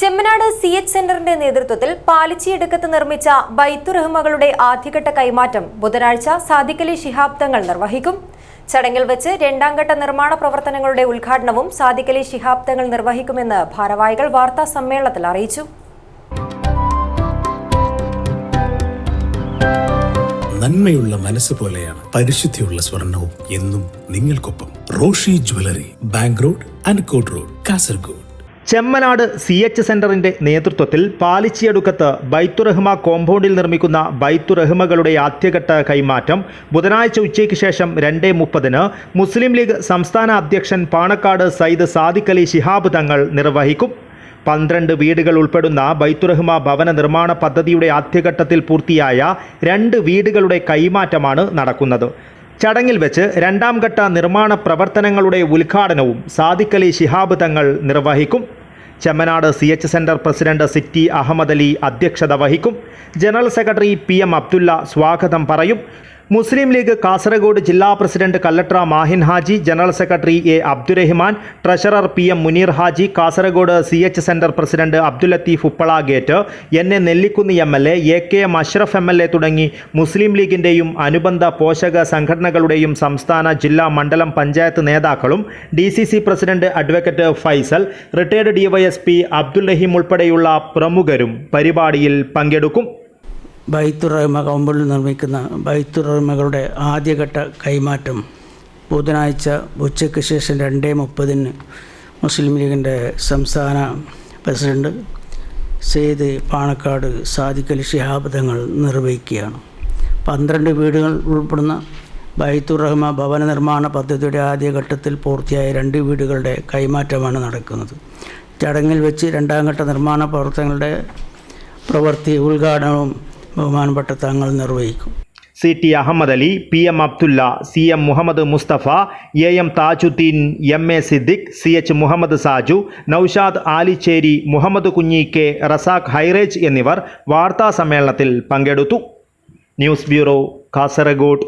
Chemmanad C H സെന്ററിന്റെ നേതൃത്വത്തിൽ പാലിച്ചിയടുക്കത്ത് നിർമ്മിച്ച ബൈത്തുറഹ്മകളുടെ ആദ്യഘട്ട കൈമാറ്റം ബുധനാഴ്ച സാദിഖലി ശിഹാബ് തങ്ങൾ നിർവഹിക്കും. ചടങ്ങിൽ വെച്ച് രണ്ടാം ഘട്ട നിർമ്മാണ പ്രവർത്തനങ്ങളുടെ ഉദ്ഘാടനവും സാദിഖലി ശിഹാബ് തങ്ങൾ നിർവഹിക്കുമെന്ന് ഭാരവാഹികൾ വാർത്താ സമ്മേളനത്തിൽ അറിയിച്ചു. നന്മയുള്ള മനസ്സ് പോലെയാണ് പരിശുദ്ധിയുള്ള സ്വർണവും എന്നും നിങ്ങൾക്കൊപ്പം Roshi jewellery bank road അൻകോട്ട് road Kasaragod. Chemmanad C H സെന്ററിന്റെ നേതൃത്വത്തിൽ പാലിച്ചിയടുക്കത്ത് ബൈത്തുറഹ്മ കോമ്പൗണ്ടിൽ നിർമ്മിക്കുന്ന ബൈത്തുറഹ്മകളുടെ ആദ്യഘട്ട കൈമാറ്റം ബുധനാഴ്ച ഉച്ചയ്ക്ക് ശേഷം രണ്ടേ മുപ്പതിന് മുസ്ലിം ലീഗ് സംസ്ഥാന അധ്യക്ഷൻ പാണക്കാട് സയ്യിദ് സാദിഖ് അലി ശിഹാബ് തങ്ങൾ നിർവഹിക്കും. പന്ത്രണ്ട് വീടുകൾ ഉൾപ്പെടുന്ന ബൈത്തുറഹ്മ ഭവന നിർമ്മാണ പദ്ധതിയുടെ ആദ്യഘട്ടത്തിൽ പൂർത്തിയായ രണ്ട് വീടുകളുടെ കൈമാറ്റമാണ് നടക്കുന്നത്. ചടങ്ങിൽ വെച്ച് രണ്ടാം ഘട്ട നിർമ്മാണ പ്രവർത്തനങ്ങളുടെ ഉദ്ഘാടനവും സാദിഖലി ശിഹാബ് തങ്ങൾ നിർവഹിക്കും. Chemmanad C H centre president C T Ahammed Ali അധ്യക്ഷത വഹിക്കും. General secretary P M Abdulla സ്വാഗതം പറയും. മുസ്ലിം ലീഗ് കാസർഗോഡ് ജില്ലാ president Kallatra Mahin Haji general secretary A Abdurahiman treasurer P M Muneer Haji Kasaragod C H centre president Abdul Latheef Uppala gate N A Nellikkunnu M L A A K M Ashraf M L A തുടങ്ങി മുസ്ലിം ലീഗിന്റെയും അനുബന്ധ പോഷക സംഘടനകളുടെയും സംസ്ഥാന ജില്ലാ മണ്ഡലം പഞ്ചായത്ത് നേതാക്കളും D C C president advocate Faisal retired DYSP Abdul Raheem ഉൾപ്പെടെയുള്ള പ്രമുഖരും പരിപാടിയിൽ പങ്കെടുക്കും. ബൈത്തുറഹ്മ കൗമ്പളിൽ നിർമ്മിക്കുന്ന ബൈത്തുറഹ്മകളുടെ ആദ്യഘട്ട കൈമാറ്റം ബുധനാഴ്ച ഉച്ചയ്ക്ക് ശേഷം രണ്ടേ മുപ്പതിന് മുസ്ലിം ലീഗിന്റെ സംസ്ഥാന പ്രസിഡന്റ് സെയ്ദ് പാണക്കാട് സാദിഖ് അലി ശിഹാബ് തങ്ങൾ നിർവഹിക്കുകയാണ്. പന്ത്രണ്ട് വീടുകൾ ഉൾപ്പെടുന്ന ബൈത്തുറഹ്മ ഭവന നിർമ്മാണ പദ്ധതിയുടെ ആദ്യഘട്ടത്തിൽ പൂർത്തിയായ രണ്ട് വീടുകളുടെ കൈമാറ്റമാണ് നടക്കുന്നത്. ചടങ്ങിൽ വെച്ച് രണ്ടാം ഘട്ട നിർമ്മാണ പ്രവർത്തനങ്ങളുടെ പ്രവൃത്തി ഉദ്ഘാടനവും ബഹുമാനപ്പെട്ട തങ്ങൾ നിർവഹിക്കും. C T Ahammed Ali P M Abdulla C M Muhammad Mustafa A M Thajuddin M A Siddique C H Muhammad Saju Noushad Alicheri Muhammad Kunhi K Razak ഹൈറേജ് എന്നിവർ വാർത്താ സമ്മേളനത്തിൽ പങ്കെടുത്തു. News bureau Kasaragod.